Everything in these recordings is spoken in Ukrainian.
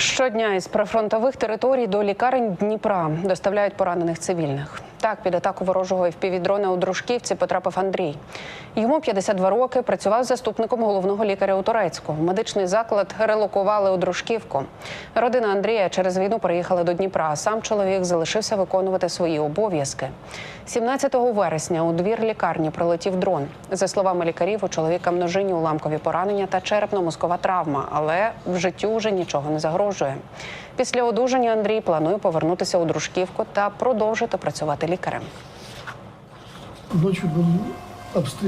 Щодня із прифронтових територій до лікарень Дніпра доставляють поранених цивільних. Так, під атаку ворожого FPV-дрона у Дружківці потрапив Андрій. Йому 52 роки, працював заступником головного лікаря у Турецьку. Медичний заклад релокували у Дружківку. Родина Андрія через війну переїхала до Дніпра, а сам чоловік залишився виконувати свої обов'язки. 17 вересня у двір лікарні прилетів дрон. За словами лікарів, у чоловіка множинні уламкові поранення та черепно-мозкова травма, але в життю вже нічого не загрожує. Після одужання Андрій планує повернутися у Дружківку та продовжити працювати лікарем. Ночі був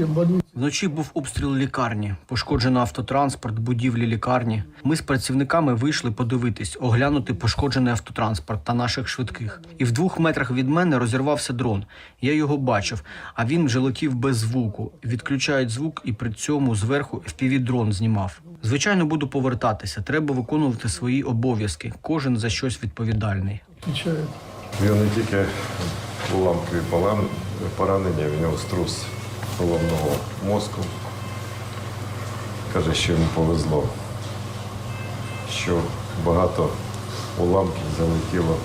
больницы. Вночі був обстріл лікарні, пошкоджено автотранспорт, будівлі лікарні. Ми з працівниками вийшли подивитись, оглянути пошкоджений автотранспорт та наших швидких. І в двох метрах від мене розірвався дрон. Я його бачив, а він вже летів без звуку. Відключають звук, і при цьому зверху FPV-дрон знімав. Звичайно, буду повертатися. Треба виконувати свої обов'язки. Кожен за щось відповідальний. Отвечает. В нього не тільки уламкові полам- поранення, в нього струс головного мозку. Каже, що йому повезло, що багато уламків залетіло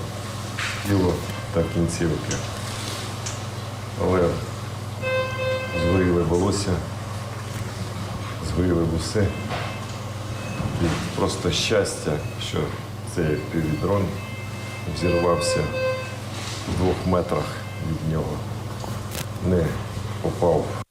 тіло та кінцівки. Але згоріли волосся, згоріли вуси. І просто щастя, що цей півдрон взірвався в двох метрах від нього, не o povo.